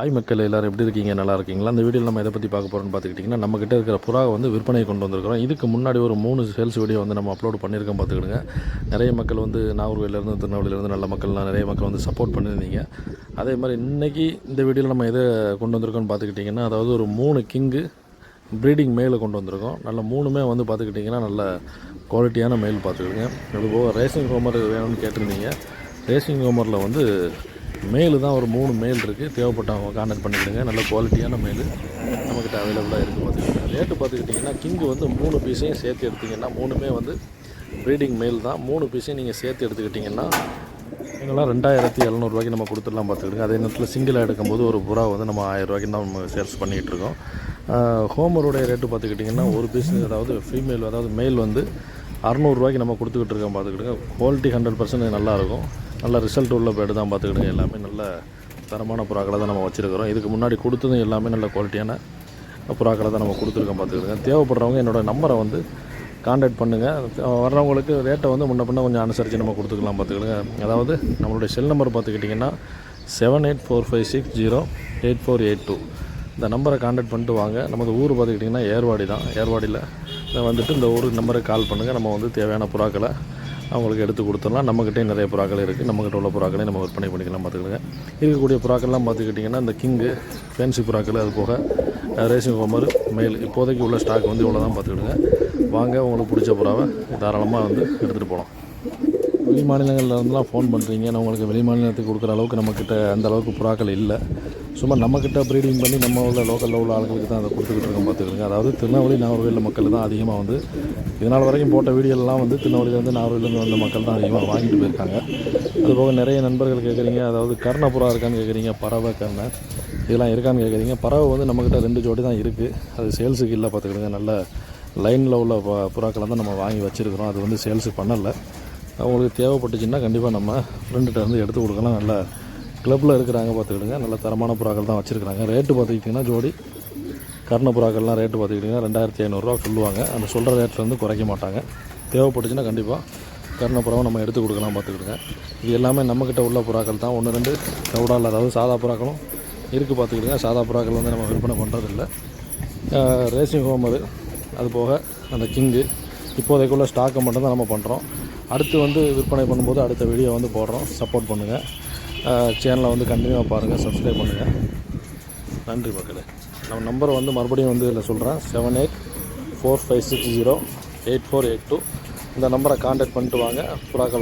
Hi மக்கள் எல்லோரும் எப்படி இருக்கீங்க? நல்லா இருக்கீங்களா? அந்த வீடியோவில் நம்ம எதை பற்றி பார்க்க போகிறோம்னு பார்த்துக்கிட்டிங்கன்னா நம்மக்கிட்ட இருக்கிற புறாவை வந்து விற்பனை கொண்டு வந்திருக்கிறோம். இதுக்கு முன்னாடி ஒரு மூணு சேல்ஸ் வீடியோ வந்து நம்ம அப்லோட் பண்ணியிருக்கோம் பார்த்துக்கிடுங்க. நிறைய மக்கள் வந்து நாகர்கோயிலேருந்து திருநெல்வேலியிலேருந்து நல்ல மக்கள்லாம் நிறைய மக்கள் வந்து சப்போர்ட் பண்ணியிருந்தீங்க. அதே மாதிரி இன்றைக்கி இந்த வீடியோவில் நம்ம எதை கொண்டு வந்திருக்கோம்னு பார்த்துக்கிட்டிங்கன்னா அதாவது ஒரு மூணு கிங்கு ப்ரீடிங் மேலே கொண்டு வந்திருக்கோம். நல்ல மூணுமே வந்து பார்த்துக்கிட்டிங்கன்னா நல்ல குவாலிட்டியான மெயில் பார்த்துக்கிடுங்க. அதுபோக ரேசிங் ஹோமர் வேணும்னு கேட்டிருந்தீங்க. ரேசிங் ஹோமரில் வந்து மேலு தான் ஒரு மூணு மெயில் இருக்குது தேவைப்பட்டவங்க கான்டாக்ட் பண்ணிக்கிடுங்க. நல்ல குவாலிட்டியான மெயில் நம்மக்கிட்ட அவைலபிளாக இருக்குது பார்த்துக்கிடுங்க ரேட்டு பார்த்துக்கிட்டிங்கன்னா கிங்கு வந்து மூணு பீஸையும் சேர்த்து எடுத்திங்கன்னா மூணுமே வந்து ப்ரீடிங் மெயில் தான். மூணு பீஸையும் நீங்கள் சேர்த்து எடுத்துக்கிட்டிங்கன்னா எங்கெல்லாம் ரெண்டாயிரத்தி எழுநூறுவாய்க்கு நம்ம கொடுத்துடலாம் பார்த்துக்கிடுங்க. அதே நேரத்தில் சிங்கிளாக எடுக்கும்போது ஒரு புறா வந்து நம்ம ஆயிரம் ரூபாய்க்கு தான் நம்ம சேல்ஸ் பண்ணிகிட்டு இருக்கோம். ஹோமருடைய ரேட்டு பார்த்துக்கிட்டிங்கன்னா ஒரு பீஸ் அதாவது ஃபீமேல் அதாவது மேல் வந்து அறநூறுரூவாய்க்கு நம்ம கொடுத்துக்கிட்டு இருக்கோம் பார்த்துக்கிட்டுங்க குவாலிட்டி ஹண்ட்ரட் பர்சன்ட் நல்லாயிருக்கும் நல்ல ரிசல்ட் உள்ள பேடு தான் பார்த்துக்கிடுங்க. எல்லாமே நல்ல தரமான புறாக்களை தான் நம்ம வச்சுருக்கிறோம். இதுக்கு முன்னாடி கொடுத்ததும் எல்லாமே நல்ல குவாலிட்டியான புறாக்களை தான் நம்ம கொடுத்துருக்கோம் பார்த்துக்கிடுங்க. தேவைப்படுறவங்க என்னோடய நம்பரை வந்து காண்டாக்ட் பண்ணுங்கள் வர்றவங்களுக்கு ரேட்டை வந்து முன்ன பின்ன கொஞ்சம் அனுசரித்து நம்ம கொடுத்துக்கலாம் பார்த்துக்கிடுங்க. அதாவது நம்மளுடைய செல் நம்பர் பார்த்துக்கிட்டிங்கன்னா seven eight four five six zero eight four eight two இந்த நம்பரை காண்டாக்ட் பண்ணிட்டு வாங்க. நமது ஊர் பார்த்துக்கிட்டிங்கன்னா ஏர்வாடி தான். ஏர்வாடியில் வந்துட்டு இந்த ஒரு நம்பருக்கு கால் பண்ணுங்கள் நம்ம வந்து தேவையான புறாக்களை அவங்களுக்கு எடுத்து கொடுத்துடலாம். நம்மக்கிட்டே நிறைய புறாக்கள் இருக்குது நம்மக்கிட்ட உள்ள புறாக்களை நம்ம விற்பனை பண்ணிக்கலாம் பார்த்துக்கிடுங்க இருக்கக்கூடிய புறாக்கள்லாம் பார்த்துக்கிட்டிங்கன்னா இந்த கிங்கு ஃபேன்சி புறாக்கள் அது போக ரேசிங் ஹோமர் மெயில் இப்போதைக்கு உள்ள ஸ்டாக் வந்து இவ்வளோ தான் பார்த்துக்கிடுங்க. வாங்க உங்களுக்கு பிடிச்ச புறாவை தாராளமாக வந்து எடுத்துகிட்டு போகலாம் வெளி மாநிலங்கள்ல ஃபோன் பண்ணுறீங்க நான் உங்களுக்கு வெளி மாநிலத்துக்கு கொடுக்குற அளவுக்கு நம்மக்கிட்ட அந்த அளவுக்கு புறாக்கள் இல்லை. சும்மா நம்மக்கிட்ட ப்ரீடிங் பண்ணி நம்ம உள்ள லோக்கலில் உள்ள ஆளுங்களுக்கு தான் அதை கொடுத்துக்கிட்டு இருக்கோம் பார்த்துக்கிறோங்க அதாவது திருநெல்வேலி நாகர்கோவில் மக்கள் தான் அதிகமாக வந்து இதனால் வரைக்கும் போட்ட வீடியோலாம் வந்து திருநெல்வேலியிலேருந்து நாகர்கோவிலேருந்து வந்த மக்கள் தான் அதிகமாக வாங்கிட்டு போயிருக்காங்க. அதுபோக நிறைய நண்பர்கள் கேட்குறீங்க அதாவது கர்ணப்புறா இருக்கான்னு கேட்குறீங்க பறவை கர்ணை இதெல்லாம் இருக்கான்னு கேட்குறீங்க. பறவை வந்து நம்மக்கிட்ட ரெண்டு ஜோடி தான் இருக்குது அது சேல்ஸுக்கு இல்லை பார்த்துக்கிடுங்க. நல்ல லைனில் உள்ள ப- புறாக்களை தான் நம்ம வாங்கி வச்சுருக்கிறோம். அது வந்து சேல்ஸு பண்ணலை. அவங்களுக்கு தேவைப்பட்டுச்சுன்னா கண்டிப்பாக நம்ம ஃப்ரெண்டுகிட்ட இருந்து எடுத்து கொடுக்கலாம். நல்ல கிளப்பில் இருக்கிறாங்க பார்த்துக்கிடுங்க. நல்ல தரமான புறாக்கள் தான் வச்சுருக்கிறாங்க. ரேட்டு பார்த்துக்கிட்டிங்கன்னா ஜோடி. கர்ண புறாக்கள்லாம் ரேட்டு பார்த்துக்கிட்டிங்கன்னா ரெண்டாயிரத்தி ஐநூறுரூவா சொல்லுவாங்க. அந்த சொல்கிற ரேட்லேருந்து குறைக்க மாட்டாங்க. தேவைப்பட்டுச்சுன்னா கண்டிப்பாக கர்ண புறாவை நம்ம எடுத்து கொடுக்கலாம் பார்த்துக்கிடுங்க. இது எல்லாமே நம்மக்கிட்ட உள்ள புறாக்கள் தான். ஒன்று ரெண்டு கவுடால் அதாவது சாதா புறாக்களும் இருக்குது பார்த்துக்கிடுங்க. சாதா புறாக்கள் வந்து நம்ம விற்பனை பண்ணுறதில்ல ரேசிங் ஹோமரு அது. போக அந்த கிங்கு இப்போதைக்குள்ள ஸ்டாக்கை மட்டும் தான் நம்ம பண்ணுறோம் அடுத்து வந்து விற்பனை பண்ணும்போது அடுத்த வீடியோ வந்து போடுறோம். சப்போர்ட் பண்ணுங்கள் சேனலை வந்து கண்டினியூவாக பாருங்கள் சப்ஸ்கிரைப் பண்ணுங்கள் நன்றி மக்களே. நம்ம நம்பரை வந்து மறுபடியும் வந்து இதில் சொல்கிறேன் seven eight four five six zero eight four eight two இந்த நம்பரை காண்டாக்ட் பண்ணிட்டு வாங்க. புறாக்கள்